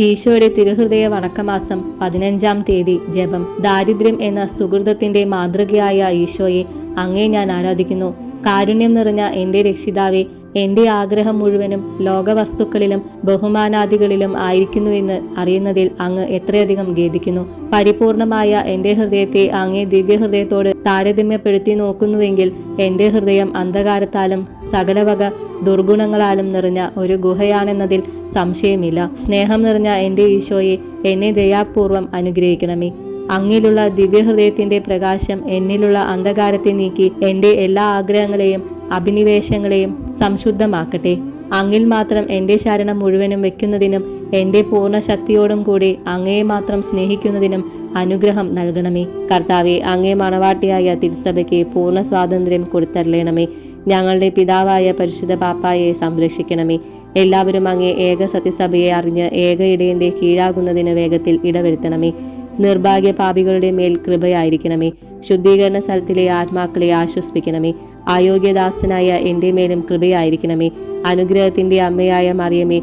ഈശോയുടെ തിരുഹൃദയ വണക്കമാസം പതിനഞ്ചാം തീയതി ജപം ദാരിദ്ര്യം എന്ന സുഹൃതത്തിന്റെ മാതൃകയായ ഈശോയെ അങ്ങേ ഞാൻ ആരാധിക്കുന്നു. കാരുണ്യം നിറഞ്ഞ എന്റെ രക്ഷിതാവെ എന്റെ ആഗ്രഹം മുഴുവനും ലോകവസ്തുക്കളിലും ബഹുമാനാദികളിലും ആയിരിക്കുന്നുവെന്ന് അറിയുന്നതിൽ അങ്ങ് എത്രയധികം ഖേദിക്കുന്നു. പരിപൂർണമായ എന്റെ ഹൃദയത്തെ അങ്ങേ ദിവ്യഹൃദയത്തോട് താരതമ്യപ്പെടുത്തി നോക്കുന്നുവെങ്കിൽ എന്റെ ഹൃദയം അന്ധകാരത്താലും സകലവക ദുർഗുണങ്ങളാലും നിറഞ്ഞ ഒരു ഗുഹയാണെന്നതിൽ സംശയമില്ല. സ്നേഹം നിറഞ്ഞ എന്റെ ഈശോയെ എന്നെ ദയാപൂർവം അനുഗ്രഹിക്കണമേ. അങ്ങിലുള്ള ദിവ്യഹൃദയത്തിന്റെ പ്രകാശം എന്നിലുള്ള അന്ധകാരത്തെ നീക്കി എന്റെ എല്ലാ ആഗ്രഹങ്ങളെയും അഭിനിവേശങ്ങളെയും സംശുദ്ധമാക്കട്ടെ. അങ്ങിൽ മാത്രം എന്റെ ശരണം മുഴുവനും വെക്കുന്നതിനും എന്റെ പൂർണ ശക്തിയോടും കൂടി അങ്ങയെ മാത്രം സ്നേഹിക്കുന്നതിനും അനുഗ്രഹം നൽകണമേ. കർത്താവെ അങ്ങേ മണവാട്ടിയായ തിരുസഭയ്ക്ക് പൂർണ സ്വാതന്ത്ര്യം കൊടുത്തരളണമേ ഞങ്ങളുടെ പിതാവായ പരിശുദ്ധ പാപ്പായെ സംരക്ഷിക്കണമേ. എല്ലാവരും അങ്ങേ ഏക സത്യസഭയെ അറിഞ്ഞ് ഏക ഇടയന്റെ കീഴാകുന്നതിന് വേഗത്തിൽ ഇടവരുത്തണമേ. നിർഭാഗ്യ പാപികളുടെ മേൽ കൃപയായിരിക്കണമേ. ശുദ്ധീകരണ സ്ഥലത്തിലെ ആത്മാക്കളെ ആശ്വസിപ്പിക്കണമേ. അയോഗ്യദാസനായ എന്റെ മേലും കൃപയായിരിക്കണമേ. അനുഗ്രഹത്തിന്റെ അമ്മയായ മറിയമേ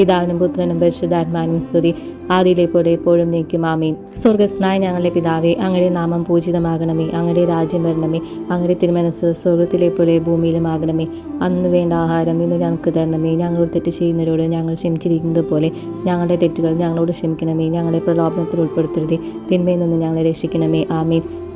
പിതാവിനും പുത്രനും പരിശുദ്ധാത്മാനും സ്തുതി. ആദിയിലെ പോലെ എപ്പോഴും നീക്കും ആമീൻ. സ്വർഗസ്നായ ഞങ്ങളുടെ പിതാവേ അങ്ങയുടെ നാമം പൂജിതമാകണമേ. അങ്ങയുടെ രാജ്യം വരണമേ. അങ്ങയുടെ തിരുമനസ് സ്വർഗത്തിലെ പോലെ ഭൂമിയിലുമാകണമേ അന്ന് വേണ്ട ആഹാരം ഇന്ന് ഞങ്ങൾക്ക് തരണമേ. ഞങ്ങളോട് തെറ്റ് ചെയ്യുന്നവരോട് ഞങ്ങൾ ക്ഷമിച്ചിരിക്കുന്നത് പോലെ ഞങ്ങളുടെ തെറ്റുകൾ ഞങ്ങളോട് ക്ഷമിക്കണമേ. ഞങ്ങളെ പ്രലോഭനത്തിൽ ഉൾപ്പെടുത്തരുതേ. തിന്മയിൽ നിന്ന് ഞങ്ങളെ രക്ഷിക്കണമേ. ആമീൻ.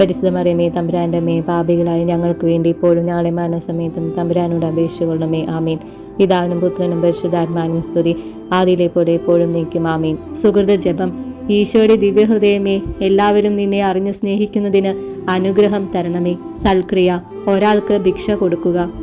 പരിശുദ്ധ മറിയമേ തമ്പുരാന്റെ മേ പാപികളായ ഞങ്ങൾക്ക് വേണ്ടി ഇപ്പോഴും ഞങ്ങളെ മരണസമയത്തും തമ്പുരാനോട് അപേക്ഷിച്ചുകൊള്ളണമേ ആമീൻ. പിതാവിനും പുത്രനും പരിശുദ്ധാത്മാനും സ്തുതി. ആദിയിലെ പോലെ എപ്പോഴും നീക്കും ആമീൻ. സുഹൃത ജപം. ഈശോയുടെ ദിവ്യഹൃദയമേ എല്ലാവരും നിന്നെ അറിഞ്ഞ് സ്നേഹിക്കുന്നതിന് അനുഗ്രഹം തരണമേ. സൽക്രിയ. ഒരാൾക്ക് ഭിക്ഷ കൊടുക്കുക.